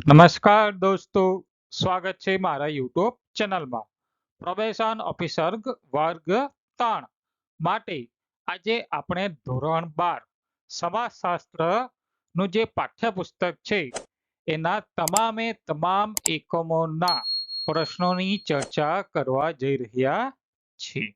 નમસ્કાર દોસ્તો, સ્વાગત છે મારા યુટ્યુબ ચેનલમાં. પ્રોબેશન ઓફિસર વર્ગ ત્રણ માટે આજે આપણે ધોરણ બાર સમાજશાસ્ત્રનું જે પાઠ્યપુસ્તક છે, એના તમામે તમામ એકમોના પ્રશ્નોની ચર્ચા કરવા જઈ રહ્યા છીએ.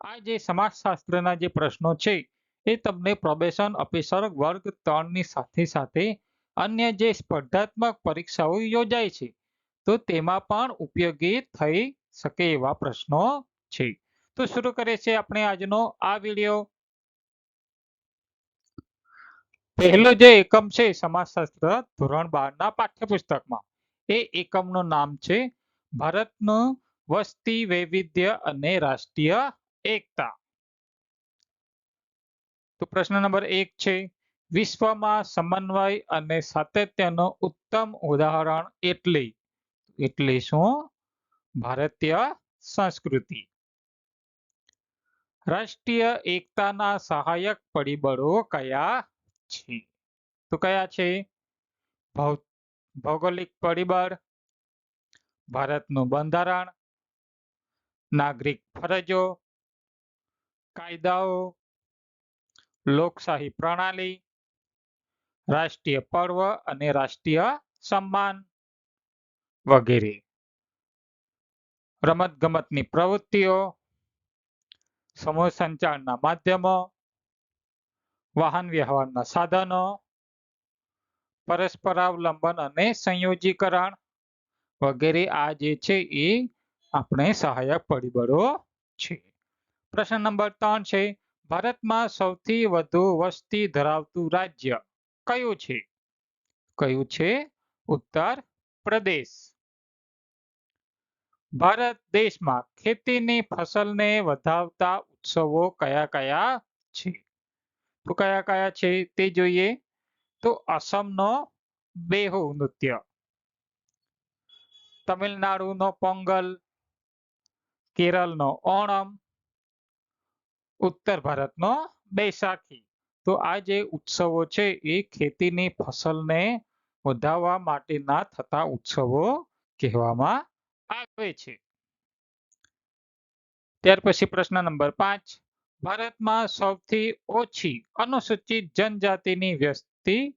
આ જે સમાજશાસ્ત્રના જે પ્રશ્નો છે, એ તમને પ્રોબેશન ઓફિસર વર્ગ ત્રણની સાથે સાથે અન્ય જે સ્પર્ધાત્મક પરીક્ષાઓ યોજાય છે, તો તેમાં પણ ઉપયોગી થઈ શકે એવા પ્રશ્નો છે. તો શરૂ કરીએ છીએ આપણે આજનો આ વીડિયો. પહેલો જે એકમ છે સમાજશાસ્ત્ર ધોરણ બાર ના પાઠ્યપુસ્તકમાં, એ એકમનું નામ છે ભારતનું વસ્તી, વૈવિધ્ય અને રાષ્ટ્રીય એકતા. તો પ્રશ્ન નંબર એક છે વિશ્વમાં સમન્વય અને સાતત્યનું ઉત્તમ ઉદાહરણ એટલે એટલે શું? ભારતીય સંસ્કૃતિ. રાષ્ટ્રીય એકતાના સહાયક પરિબળો કયા છે? તો કયા છે? ભૌગોલિક પરિબળ, ભારતનું બંધારણ, નાગરિક ફરજો, કાયદાઓ, લોકશાહી પ્રણાલી રાષ્ટ્રીય પર્વ અને રાષ્ટ્રીય સન્માન વગેરે. રમત ગમતની પ્રવૃત્તિઓ, સમૂહ સંચારના માધ્યમો, વાહન વ્યવહારના સાધનો પરસ્પરાવલંબન અને સંયોજીકરણ વગેરે આ જે છે એ આપણે સહાયક પરિબળો છે. પ્રશ્ન નંબર ત્રણ છે, ભારતમાં સૌથી વધુ વસ્તી ધરાવતું રાજ્ય કયું છે? કયું છે? ઉત્તર પ્રદેશ. ભારત દેશમાં ખેતીની ફસલને વધાવતા ઉત્સવો કયા કયા છે? તો કયા કયા છે તે જોઈએ. તો અસમનો બેહુ નૃત્ય. તમિલનાડુનો પોંગલ. કેરળનો ઓણમ. ઉત્તર ભારતનો બૈસાખી. તો આ જે ઉત્સવો છે, એ ખેતીની ફસલને વધારવા માટેના થતા ઉત્સવો કહેવામાં આવે છે. ત્યાર પછી પ્રશ્ન નંબર પાંચ. ભારતમાં સૌથી ઓછી અનુસૂચિત જનજાતિની વસ્તી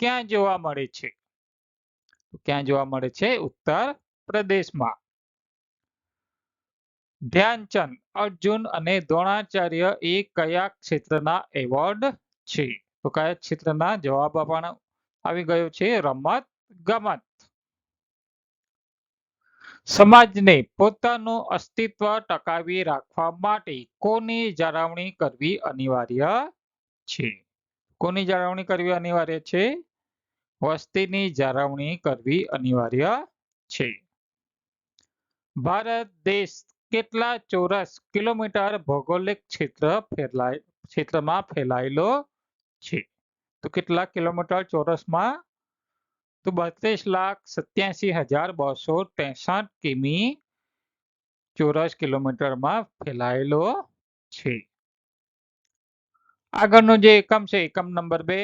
ક્યાં જોવા મળે છે? ક્યાં જોવા મળે છે? ઉત્તર પ્રદેશમાં. ધ્યાનચંદ, અર્જુન અને દ્રોણાચાર્ય એ કયા ક્ષેત્રના એવોર્ડ છે. તો કયા ક્ષેત્રના જવાબ આપવાનો? આવી ગયો છે રમત ગમત. સમાજને પોતાનું અસ્તિત્વ ટકાવી રાખવા માટે કોની જાળવણી કરવી અનિવાર્ય છે? કોની જાળવણી કરવી અનિવાર્ય છે? વસ્તીની જાળવણી કરવી અનિવાર્ય છે. ભારત દેશ કેટલા ચોરસ કિલોમીટર ભૌગોલિક ક્ષેત્ર ફેલાય ક્ષેત્રમાં ફેલાયેલો છે. તો કેટલા કિલોમીટર ચોરસમાં તો બત્રીસ લાખ સત્યાસી હજાર બસો ત્રેસઠ કિમી ચોરસ કિલોમીટરમાં ફેલાયેલો છે. આગળનો જે એકમ છે, એકમ નંબર બે,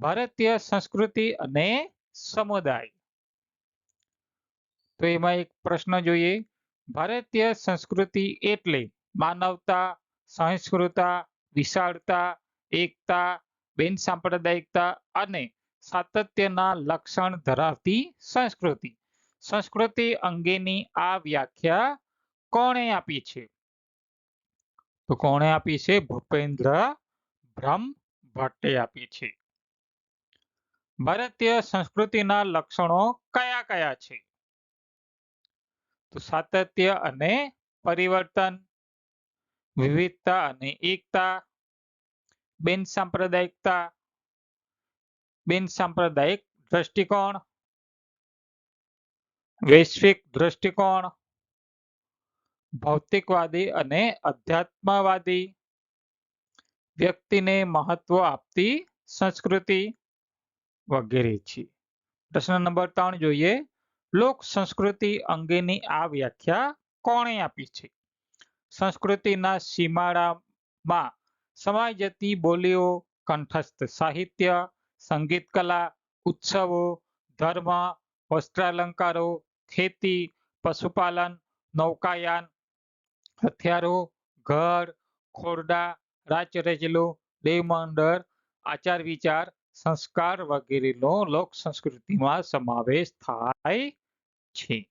ભારતીય સંસ્કૃતિ અને સમુદાય. તો એમાં એક પ્રશ્ન જોઈએ. ભારતીય સંસ્કૃતિ એટલે માનવતા સહિષ્ણુતા વિશાળતા, એકતા બિન સાંપ્રદાયિકતા અને સાતત્યના લક્ષણ ધરાવતી સંસ્કૃતિ. સંસ્કૃતિ અંગેની આ વ્યાખ્યા કોણે આપી છે? તો કોણે આપી છે? ભૂપેન્દ્ર બ્રહ્મ ભટ્ટે આપી છે. ભારતીય સંસ્કૃતિના લક્ષણો કયા કયા છે? તો સાતત્ય અને પરિવર્તન, વિવિધતા અને એકતા બિન સાંપ્રદાયિકતા, બિન સાંપ્રદાયિક દ્રષ્ટિકોણ, વૈશ્વિક દ્રષ્ટિકોણ, ભૌતિકવાદી અને અધ્યાત્મવાદી વ્યક્તિને મહત્વ આપતી સંસ્કૃતિ વગેરે છે. પ્રશ્ન નંબર ત્રણ જોઈએ, લોક સંસ્કૃતિ અંગેની આ વ્યાખ્યા કોણે આપી છે? સંસ્કૃતિના સીમાડામાં સમાઈ જતી બોલીઓ કંઠસ્થ સાહિત્ય, સંગીત કલા, ઉત્સવો, ધર્મ, વસ્ત્રાલંકારો, ખેતી, પશુપાલન, નૌકાયાન, હથિયારો, ઘર, ખોરડા રાચરચીલો દેવમંડળ આચાર વિચાર સંસ્કાર વગેરેનો લોક સંસ્કૃતિમાં સમાવેશ થાય છે.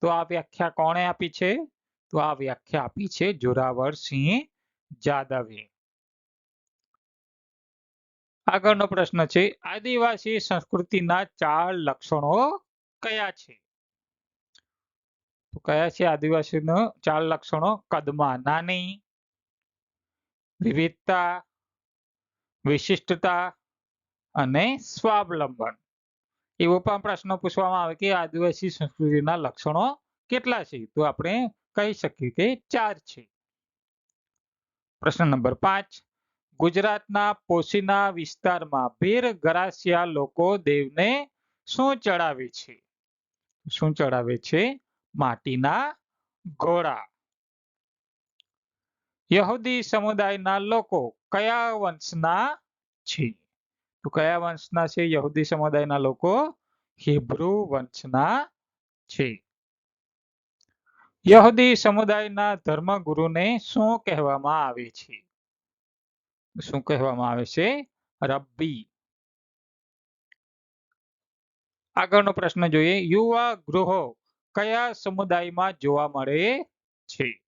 તો આ વ્યાખ્યા કોણે આપી છે? તો આ વ્યાખ્યા આપી છે જોરાવરસિંહ જાદવે. આગળનો પ્રશ્ન છે, આદિવાસી સંસ્કૃતિના ચાર લક્ષણો કયા છે? તો કયા છે આદિવાસીનો ચાર લક્ષણો? કદમાં નાની, વિવિધતા, વિશિષ્ટતા અને સ્વાવલંબન. એવો પણ પ્રશ્ન પૂછવામાં આવે કે આદિવાસી સંસ્કૃતિના લક્ષણો કેટલા છે? તો આપણે કહી શકીએ કે ચાર છે. પ્રશ્ન નંબર પાંચ ગુજરાતના પોશીના વિસ્તારમાં ભીર ગરાસિયા લોકો દેવને શું ચડાવે છે? શું ચડાવે છે? માટીના ઘોડા. યહૂદી સમુદાયના લોકો કયા વંશના છે? તો કયા વંશના છે? યહૂદી સમુદાયના લોકો હિબ્રુ વંશના છે. યહૂદી સમુદાયના ધર્મગુરુને શું કહેવામાં આવે છે? શું કહેવામાં આવે છે? રબ્બી. આગળનો પ્રશ્ન જોઈએ. યુવા ગૃહો કયા સમુદાયમાં જોવા મળે છે?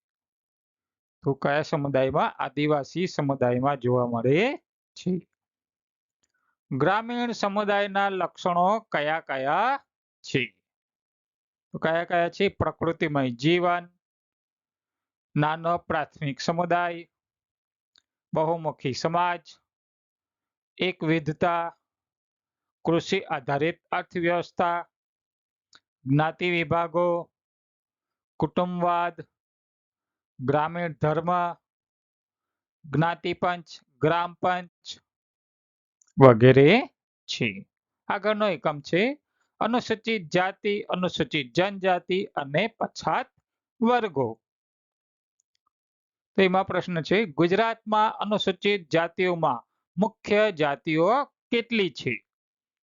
તો કયા સમુદાયમાં? આદિવાસી સમુદાયમાં જોવા મળે છે. ગ્રામીણ સમુદાયના લક્ષણો કયા કયા છે? તો કયા કયા છે? પ્રકૃતિમય જીવન, નાનો પ્રાથમિક સમુદાય બહુમુખી સમાજ એક વિધતા કૃષિ આધારિત અર્થવ્યવસ્થા, જ્ઞાતિ વિભાગો, કુટુંબવાદ, ગ્રામીણ ધર્મ જ્ઞાતિપંચ ગ્રામ પંચ વગેરે છે. આગળનો એકમ છે, અનુસૂચિત જાતિ, અનુસૂચિત જનજાતિ અને પછાત વર્ગો. તો એમાં પ્રશ્ન છે, ગુજરાતમાં અનુસૂચિત જાતિઓમાં મુખ્ય જાતિઓ કેટલી છે?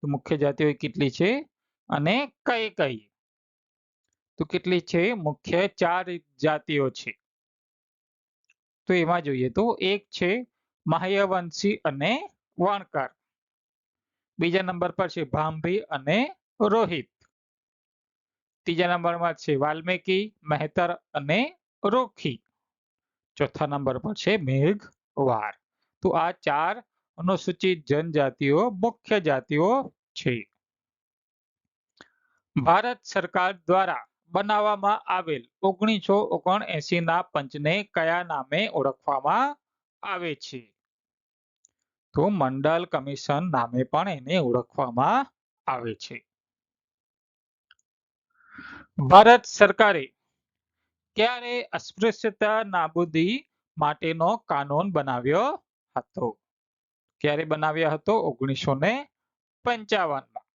તો મુખ્ય જાતિઓ કેટલી છે અને કઈ કઈ? તો કેટલી છે? મુખ્ય ચાર જાતિઓ છે. તો એમાં જોઈએ તો એક છે માહ્યવંશી અને વણકર. બીજા નંબર પર છે ભાંભી અને રોહિત. ત્રીજા નંબરમાં છે વાલ્મીકી, મહેતર અને રોખી. ચોથા નંબર પર છે મેઘવાર. તો આ ચાર અનુસૂચિત જનજાતિઓ, મુખ્ય જાતિઓ છે. ભારત સરકાર દ્વારા બનાવવામાં આવેલ ઓગણીસો ઓગણએસી ના પંચને કયા નામે ઓળખવામાં આવે છે? તો મંડલ કમિશન નામે પણ એને ઓળખવામાં આવે છે. ભારત સરકારે ક્યારે અસ્પૃશ્યતા નાબૂદી માટેનો કાનૂન બનાવ્યો હતો? ક્યારે બનાવ્યો હતો? ઓગણીસો ને પંચાવનમાં.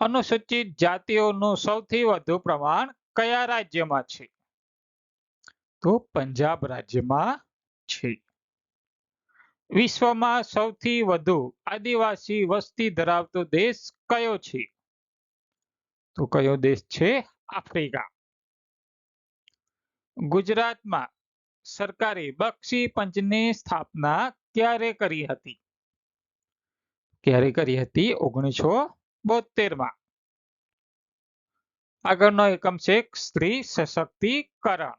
અનુસૂચિત જાતિઓનું સૌથી વધુ પ્રમાણ કયા રાજ્યમાં છે? તો પંજાબ રાજ્યમાં છે. વિશ્વમાં સૌથી વધુ આદિવાસી વસ્તી ધરાવતો દેશ કયો છે? તો કયો દેશ છે? આફ્રિકા. ગુજરાતમાં સરકારે બક્ષી પંચની સ્થાપના ક્યારે કરી હતી? ક્યારે કરી હતી? ઓગણીસો બોતેરમાં આગળનો એકમ છે સ્ત્રી સશક્તિકરણ.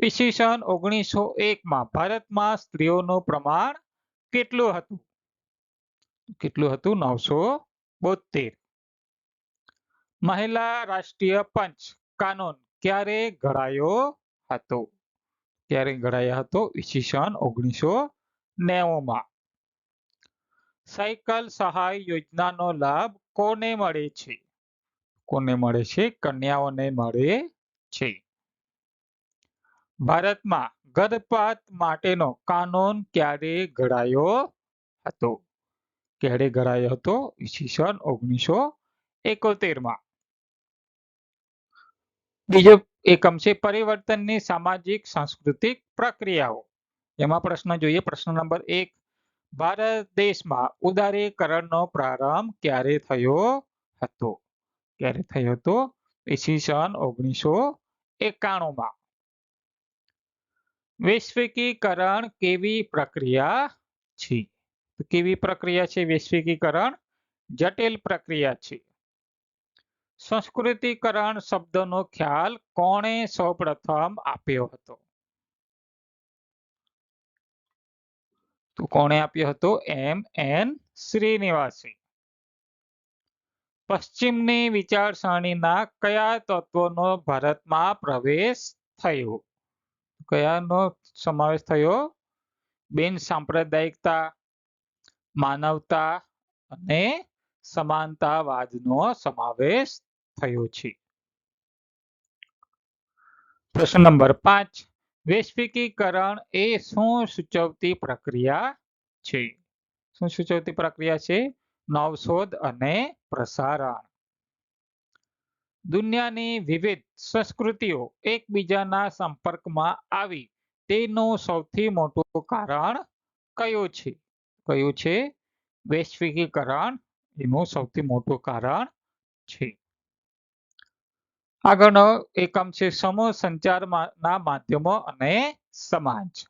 ઈસવીસન ઓગણીસો એકમાં ભારતમાં સ્ત્રીઓનું પ્રમાણ કેટલું હતું? કેટલું હતું? નવસો બોતેર મહિલા રાષ્ટ્રીય પંચ, કાનૂન ક્યારે ઘડાયો હતો? ક્યારે ઘડાયો હતો? ઈસવીસન ઓગણીસો નેવુંમાં. સાયકલ સહાય યોજનાનો લાભ કોને મળે છે? કોને મળે છે? કન્યાઓને મળે છે. ભારતમાં ગર્ભપાત માટેનો કાનૂન ક્યારે ઘડાયો હતો? ક્યારે ઘડાયો હતો? ઈસવીસન ઓગણીસો એકોતેરમાં. બીજો એકમ છે પરિવર્તનની સામાજિક, સાંસ્કૃતિક પ્રક્રિયાઓ. એમાં પ્રશ્ન જોઈએ. પ્રશ્ન નંબર એક, ભારત દેશમાં ઉદારીકરણનો પ્રારંભ ક્યારે થયો હતો? ક્યારે થયો હતો? ઈસવીસન ઓગણીસો એકાણુંમાં. વૈશ્વિકીકરણ કેવી પ્રક્રિયા છે? કેવી પ્રક્રિયા છે? વૈશ્વિકીકરણ જટિલ પ્રક્રિયા છે. સંસ્કૃતિકરણ શબ્દનો ખ્યાલ કોણે સૌપ્રથમ આપ્યો હતો? કોણે આપ્યો હતો? એમ. એન. શ્રીનિવાસી પશ્ચિમની વિચારસરણીના કયા તત્વોનો ભારતમાં પ્રવેશ થયો? કયાનો સમાવેશ થયો? બિન સાંપ્રદાયિકતા, માનવતા અને સમાનતાવાદનો સમાવેશ થયો છે. પ્રશ્ન નંબર પાંચ. વૈશ્વિકીકરણ એ શું સૂચવતી પ્રક્રિયા છે? શું સૂચવતી પ્રક્રિયા છે? નવશોધ અને પ્રસારણ. દુનિયાની વિવિધ સંસ્કૃતિઓ એકબીજાના સંપર્કમાં આવી. તેનું સૌથી મોટું કારણ કયું છે? કયું છે? વૈશ્વિકીકરણ એનું સૌથી મોટું કારણ છે. આગળનો એકમ છે સમૂહ સંચારના માધ્યમો અને સમાજ.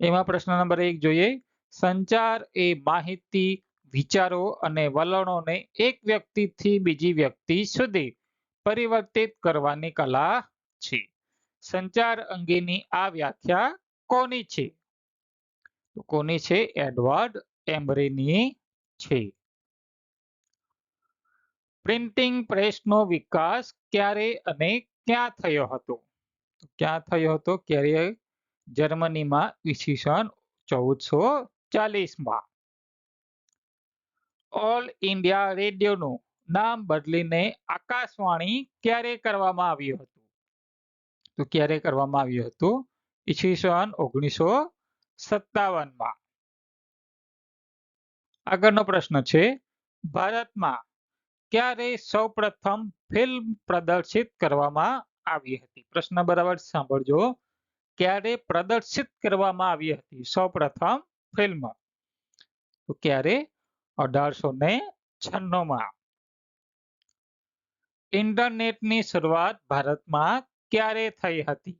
એમાં પ્રશ્ન નંબર એક જોઈએ. સંચાર એ માહિતી, વિચારો અને વલણોને એક વ્યક્તિથી બીજી વ્યક્તિ સુધી પરિવર્તિત કરવાની કલા છે. સંચાર અંગેની આ વ્યાખ્યા કોની છે? કોની છે? એડવર્ડ એમ્બરેની છે. પ્રિન્ટિંગ પ્રેસનો વિકાસ ક્યારે અને ક્યાં થયો હતો? ક્યાં થયો હતો? ક્યારે? જર્મનીમાં ઈસવીસન ચૌદસો ચાલીસમાં. ઓલ ઇન્ડિયા રેડિયોનું નામ બદલીને આકાશવાણી ક્યારે કરવામાં આવ્યું હતું? તો ક્યારે કરવામાં આવ્યું હતું? ઈસવીસન ઓગણીસો સત્તાવનમાં. આગળનો પ્રશ્ન છે, ભારતમાં ક્યારે સૌપ્રથમ ફિલ્મ પ્રદર્શિત કરવામાં આવી હતી. પ્રશ્ન બરાબર સાંભળજો. ક્યારે પ્રદર્શિત કરવામાં આવી હતી? સૌપ્રથમ ફિલ્મ તો ક્યારે? અઢારસો ને ઇન્ટરનેટ ઇન્ટરનેટની શરૂઆત ભારતમાં ક્યારે થઈ હતી?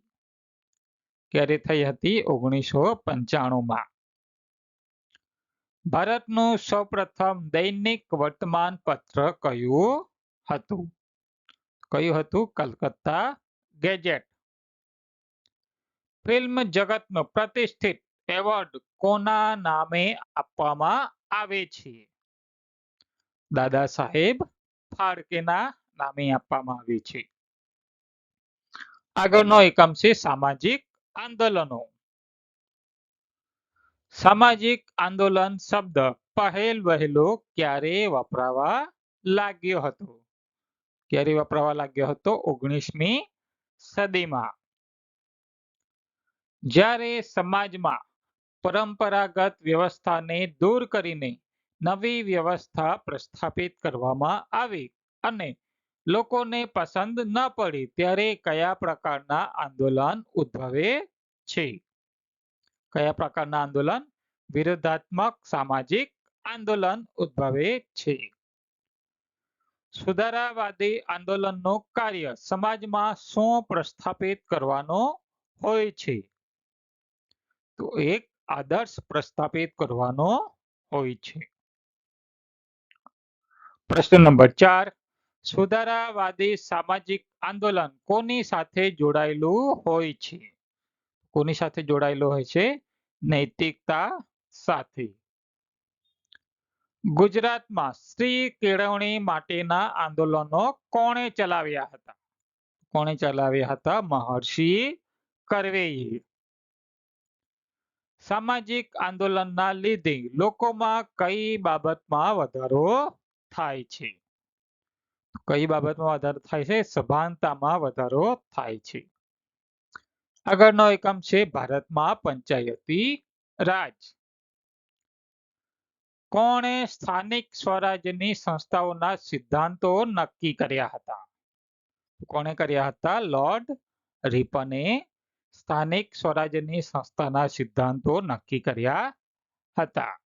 ક્યારે થઈ હતી? ઓગણીસો પંચાણુંમાં. ભારતનું સૌપ્રથમ દૈનિક વર્તમાન પત્ર કયું હતું? કયું હતું? કલકત્તા ગેજેટ. ફિલ્મ જગતનો પ્રતિષ્ઠિત એવોર્ડ કોના નામે આપવામાં આવે છે? દાદા સાહેબ ફાળકેના નામે આપવામાં આવે છે. આગળનો એકમ છે સામાજિક આંદોલનો. સામાજિક આંદોલન શબ્દ પહેલ વહેલો ક્યારે વપરાવા લાગ્યો હતો? ક્યારે વપરાવા લાગ્યો હતો? ઓગણીસમી સદીમાં. જ્યારે સમાજમાં પરંપરાગત વ્યવસ્થાને દૂર કરીને નવી વ્યવસ્થા પ્રસ્થાપિત કરવામાં આવી અને લોકોને પસંદ ન પડી, ત્યારે કયા પ્રકારના આંદોલન ઉદ્ભવે છે? કયા પ્રકારના આંદોલન? વિરોધાત્મક, સામાજિક આંદોલન ઉદ્ભવે છે. સુધારાવાદી આંદોલનનું કાર્ય સમાજમાં શું પ્રસ્થાપિત કરવાનો હોય છે? તો એક, આદર્શ પ્રસ્થાપિત કરવાનો હોય છે. પ્રશ્ન નંબર ચાર, સુધારાવાદી સામાજિક આંદોલન કોની સાથે જોડાયેલું હોય છે? કોની સાથે જોડાયેલો હોય છે? નૈતિકતા સાથે. ગુજરાતમાં સ્ત્રી કેળવણી માટેના આંદોલનો કોણે ચલાવ્યા હતા? કોણે ચલાવ્યા હતા? મહર્ષિ કર્વેએ. સામાજિક આંદોલનના લીધે લોકોમાં કઈ બાબતમાં વધારો થાય છે? કઈ બાબતમાં વધારો થાય છે? સભાનતામાં વધારો થાય છે. આગળનો એકમ છે ભારતમાં પંચાયતી રાજ. કોણે સ્થાનિક સ્વરાજ્યની સંસ્થાઓના સિદ્ધાંતો નક્કી કર્યા હતા? કોણે કર્યા હતા? લોર્ડ રિપને સ્થાનિક સ્વરાજ્યની સંસ્થાના સિદ્ધાંતો નક્કી કર્યા હતા.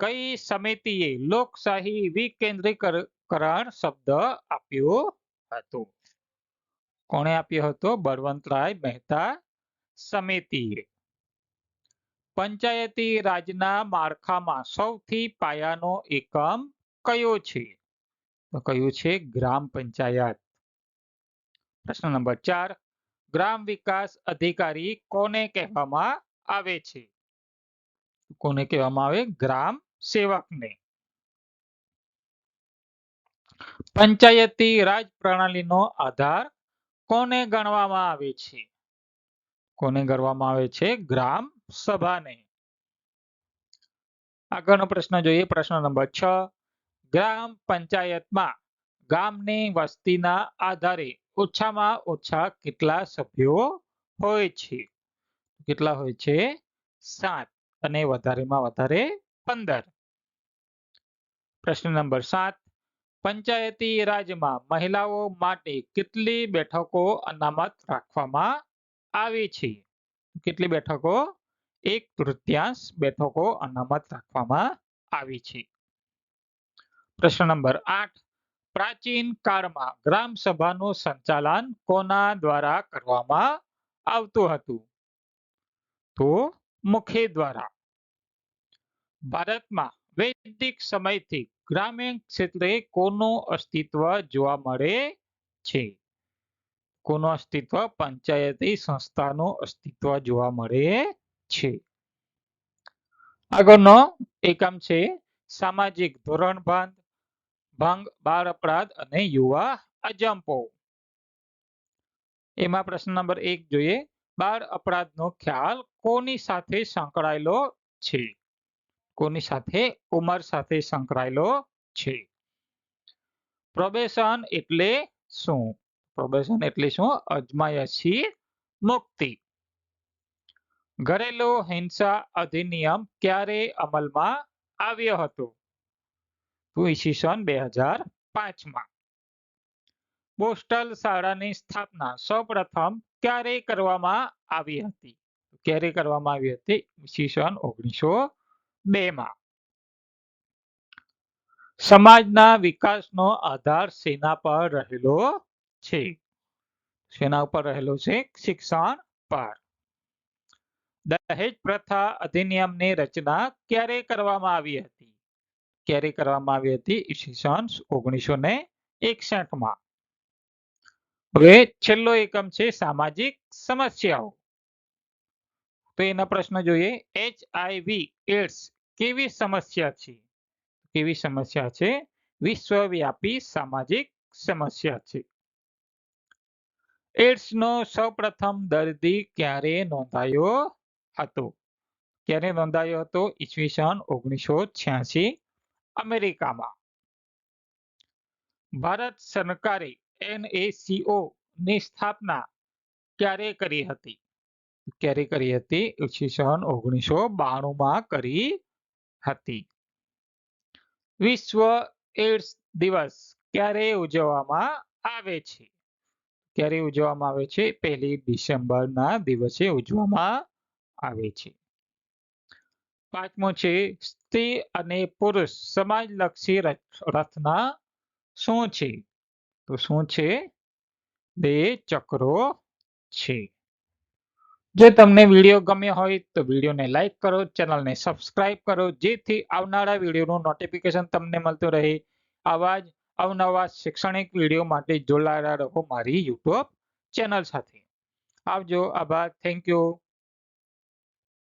કઈ સમિતિએ લોકશાહી વિકેન્દ્રીકરણ શબ્દ આપ્યો હતો? કોણે આપ્યો હતો? બળવંતરાય મહેતા સમિતિએ પંચાયતી રાજના માળખામાં સૌથી પાયાનો એકમ કયો છે? તો કયું છે? ગ્રામ પંચાયત. પ્રશ્ન નંબર ચાર. ગ્રામ વિકાસ અધિકારી કોને કહેવામાં આવે છે? કોને કહેવામાં આવે? ગ્રામ સેવકને. પંચાયતી રાજ પ્રણાલીનો આધાર કોને ગણવામાં આવે છે? કોને ગણવામાં આવે છે? ગ્રામ સભાને. આગળનો પ્રશ્ન જોઈએ. પ્રશ્ન નંબર છ. ગ્રામ પંચાયતમાં ગામની વસ્તીના આધારે ઓછામાં ઓછા કેટલા સભ્યો હોય છે? કેટલા હોય છે? સાત અને વધારેમાં વધારે પંદર. પ્રશ્ન નંબર સાત. પંચાયતી રાજમાં મહિલાઓ માટે કેટલી બેઠકો અનામત રાખવામાં આવી છે? કેટલી બેઠકો? એક તૃતીયાંશ બેઠકો અનામત રાખવામાં આવી છે. પ્રશ્ન નંબર આઠ. પ્રાચીન કાળમાં ગ્રામ સભાનું સંચાલન કોના દ્વારા કરવામાં આવતું હતું? તો મુખે દ્વારા ભારતમાં વૈદિક સમયથી ગ્રામીણ ક્ષેત્રે કોનું અસ્તિત્વ જોવા મળે છે? કોનું અસ્તિત્વ? પંચાયતી સંસ્થાનું અસ્તિત્વ જોવા મળે છે. આગળનો એકમ છે, સામાજિક ધોરણ બાંધ ભંગ, બાળ અપરાધ અને યુવા અજંપો. એમાં પ્રશ્ન નંબર એક જોઈએ, બાળ અપરાધનો ખ્યાલ કોની સાથે સંકળાયેલો છે? કોની સાથે ઉંમર સાથે સંકળાયેલો છે. પ્રોબેશન એટલે શું? પ્રોબેશન એટલે શું? અજમાયશી મુક્તિ. ઘરેલુ હિંસા અધિનિયમ ક્યારે અમલમાં આવ્યો હતો? તો ઈસવીસન બે હજાર પાંચમાં. પોસ્ટલ શાળાની સ્થાપના સૌપ્રથમ ક્યારે કરવામાં આવી હતી? ક્યારે કરવામાં આવી હતી? ઈસવીસન ઓગણીસો બે સમાજના વિકાસનો આધાર સેના પર રહેલો છે. સેના ઉપર રહેલો છે શિક્ષણ પર. દહેજ પ્રથા અધિનિયમની રચના ક્યારે કરવામાં આવી હતી? ક્યારે કરવામાં આવી હતી? ઈસવીસન ઓગણીસો ને એકસઠમાં હવે છેલ્લો એકમ છે સામાજિક સમસ્યાઓ. તો એના પ્રશ્ન જોઈએ એચઆઈવી એડ્સ કેવી સમસ્યા છે? કેવી સમસ્યા છે? વિશ્વવ્યાપી સામાજિક સમસ્યા છે. એડ્સનો સૌપ્રથમ દર્દી ક્યારે નોંધાયો હતો? ક્યારે નોંધાયો હતો? ઈસવીસન ઓગણીસો છ્યાસી અમેરિકામાં. ભારત સરકારે એનએસીઓ ની સ્થાપના ક્યારે કરી હતી? ક્યારે કરી હતી ઈસવીસન ઓગણીસો બાણું માં કરી હતી. વિશ્વ એડ્સ દિવસ ક્યારે ઉજવવામાં આવે છે? ક્યારે ઉજવવામાં આવે છે? પહેલી ડિસેમ્બરના દિવસે ઉજવવામાં આવે છે. પાંચમો છે, સ્ત્રી અને પુરુષ સમાજલક્ષી રચના શું છે? તો શું છે? બે ચક્રો છે. જો તમને વીડિયો ગમ્યો હોય તો વિડીયોને લાઈક કરો, ચેનલને સબસ્ક્રાઇબ કરો, જેથી આવનારા વિડીયોનું નોટિફિકેશન તમને મળતું રહે. આવા જ અવનવા શૈક્ષણિક વીડિયો માટે જોડાયેલા રહો મારી યુટ્યુબ ચેનલ સાથે. આવજો, આભાર થેન્ક યુ